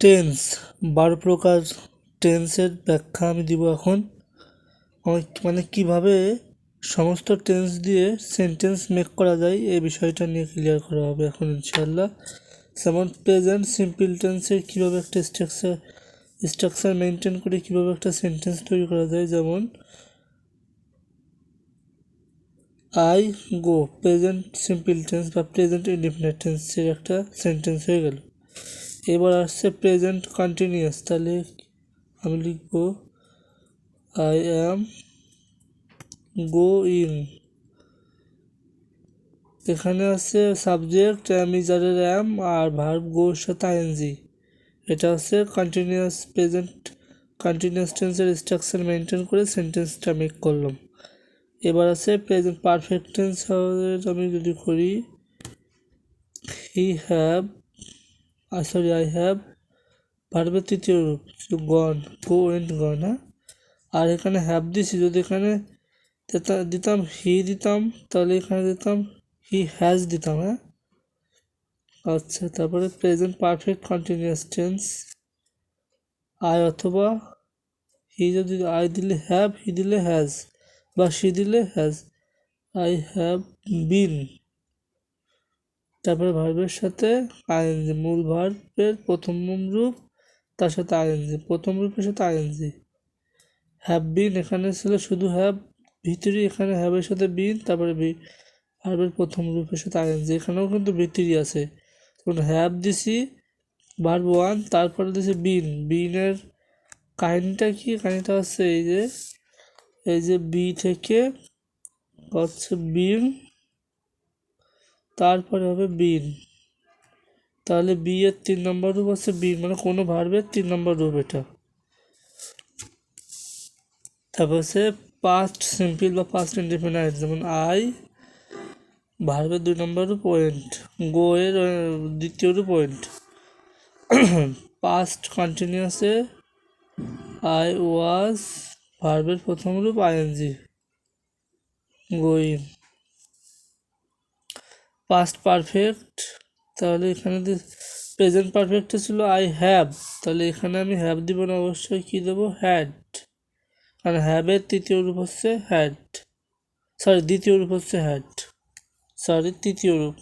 Tense বারো প্রকার টেন্সের ব্যাখ্যা আমি দিব এখন। মানে কীভাবে সমস্ত টেন্স দিয়ে সেন্টেন্স মেক করা যায়, এই বিষয়টা নিয়ে ক্লিয়ার করা হবে এখন ইনশাল্লাহ যেমন প্রেজেন্ট সিম্পল টেন্সের কীভাবে একটা স্ট্রাকচার স্ট্রাকচার মেনটেন করে কীভাবে একটা সেন্টেন্স তৈরি করা যায়, যেমন I go, present simple tense বা প্রেজেন্ট ইনডিফিনিট টেন্সের একটা সেন্টেন্স হয়ে গেল। এবার আসছে প্রেজেন্ট কন্টিনিউয়াস তাহলে আমি লিখব আই অ্যাম গোয়িং এখানে আছে সাবজেক্ট আমি যাদের অ্যাম আর ভার্ব গো সাথে আইএনজি এটা হচ্ছে কন্টিনিউয়াস প্রেজেন্ট কন্টিনিউয়াস টেন্সের স্ট্রাকচার মেনটেন করে সেন্টেন্সটা মেক করলাম। এবার আছে প্রেজেন্ট পারফেক্ট টেন্স আমি যদি করি he have sorry I have ভার্বের তৃতীয় রূপ গন গো এন্ড গন হ্যাঁ? আর এখানে হ্যাভ দিছি, যদি এখানে দিতা- দিতাম হি দিতাম, তাহলে এখানে দিতাম হি হ্যাজ দিতাম হ্যাঁ? আচ্ছা তারপরে present perfect continuous tense I অথবা হি যদি আই দিলে হ্যাভ হি দিলে হ্যাজ বা সি দিলে হ্যাজ আই হ্যাভ বিন তারপরে ভার্বের সাথে আইএনজি মূল ভার্বের প্রথম রূপ, তার সাথে আইএনজি, প্রথম রূপের সাথে আইএনজি। হ্যাভ বিন এখানে ছিল শুধু হ্যাভ ভিতরি এখানে হ্যাভের সাথে বিন তারপরে বি ভার্বের প্রথম রূপের সাথে আইএনজি, এখানেও কিন্তু ভিতরি আছে। তখন হ্যাভ দিছি ভার্ব ওয়ান তারপরে দিছি বিন বিনের কাহিনিটা কি? কাহিনিটা হচ্ছে এই যে এই যে বি থেকে হচ্ছে বিন তারপরে হবে বিন তাহলে বি এর তিন নম্বর রূপ হচ্ছে বিন মানে কোনো ভার্বের তিন নম্বর রূপ এটা। তারপর হচ্ছে পাস্ট সিম্পল বা পাস্ট ইনডিফিনাইট যেমন আই ভার্বের দুই নম্বর রূপ ওয়েন্ট গো এর দ্বিতীয় রূপ ওয়েন্ট পাস্ট কন্টিনিউয়াসে আই ওয়াজ ভার্বের প্রথম রূপ আইএনজি গোয়িং পাস্ট পারফেক্ট তাহলে এখানে প্রেজেন্ট পারফেক্টে ছিল আই হ্যাভ তাহলে এখানে আমি হ্যাভ দিব না, অবশ্যই কী দেবো? হ্যাড কারণ হ্যাভের তৃতীয় রূপ হচ্ছে হ্যাড সরি দ্বিতীয় রূপ হচ্ছে হ্যাড সরি তৃতীয় রূপ।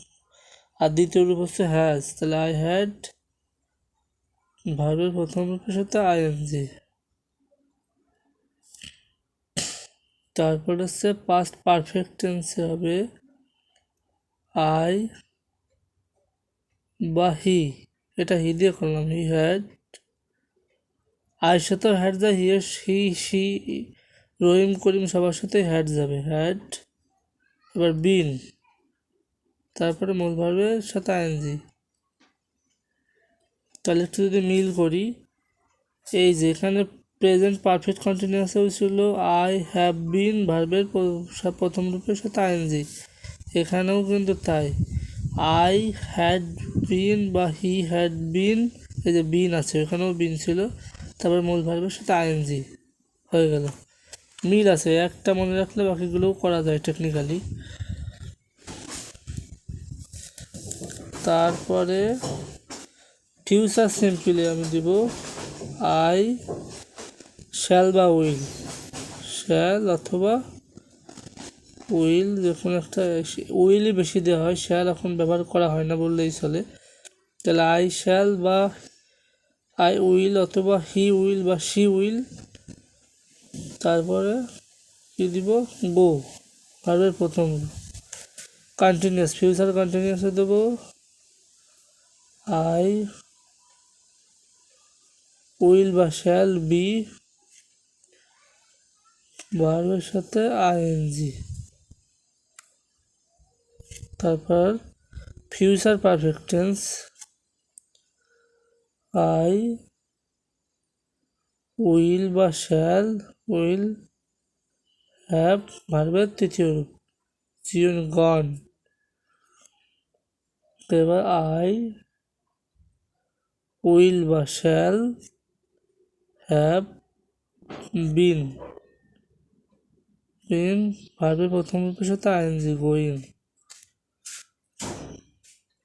আর দ্বিতীয় রূপ হচ্ছে হ্যাজ তাহলে আই হ্যাড ভার্বের প্রথম রূপের সাথে আইএনজি তারপর হচ্ছে পাস্ট পারফেক্ট টেন্সে হবে আই বা হি এটা হি দিয়ে করলাম। He had. আয়ের সাথেও হ্যাড যায় হি হি সি রহিম, করিম সবার সাথে হ্যাড যাবে। হ্যাড। এবার বিন। তারপরে মূল ভার্বের সাথে আইএনজি। তাহলে একটু যদি মিল করি, এই যে এখানে প্রেজেন্ট পারফেক্ট কন্টিনিউয়াসেও ছিল আই হ্যাভ বিন ভার্বের প্রথম রূপের সাথে আইএনজি। এখানেও কিন্তু তাই। আই হ্যাড বিন বা হি হ্যাড বিন এই যে বিন আছে এখানেও বিন ছিল। তারপর মূল ভার্বের সাথে আইএনজি হয়ে গেল। মিল আছে, একটা মনে রাখলে বাকিগুলোও করা যায় টেকনিক্যালি তারপরে ফিউচার সিম্পলে আমি দিব। আই শ্যাল বা উইল শ্যাল অথবা উইল যখন একটা উইলই বেশি দেওয়া হয়, শ্যাল এখন ব্যবহার করা হয় না বললেই চলে। তাহলে আই শ্যাল বা আই উইল অথবা হি উইল বা শি উইল, তারপরে কী দিব? গো, ভার্বের প্রথম। কন্টিনিউয়াস, ফিউচার কন্টিনিউয়াসে দেবো। আই উইল বা শ্যাল বি ভার্বের সাথে আইএনজি তারপর future perfect tense I will বা শ্যাল উইল হ্যাভ ভার্বের তৃতীয় রূপ জিওন গন এবার আই উইল বা শ্যাল হ্যাভ বিন বিন ভার্বের প্রথম রূপের সাথে আইএনজি গোয়িং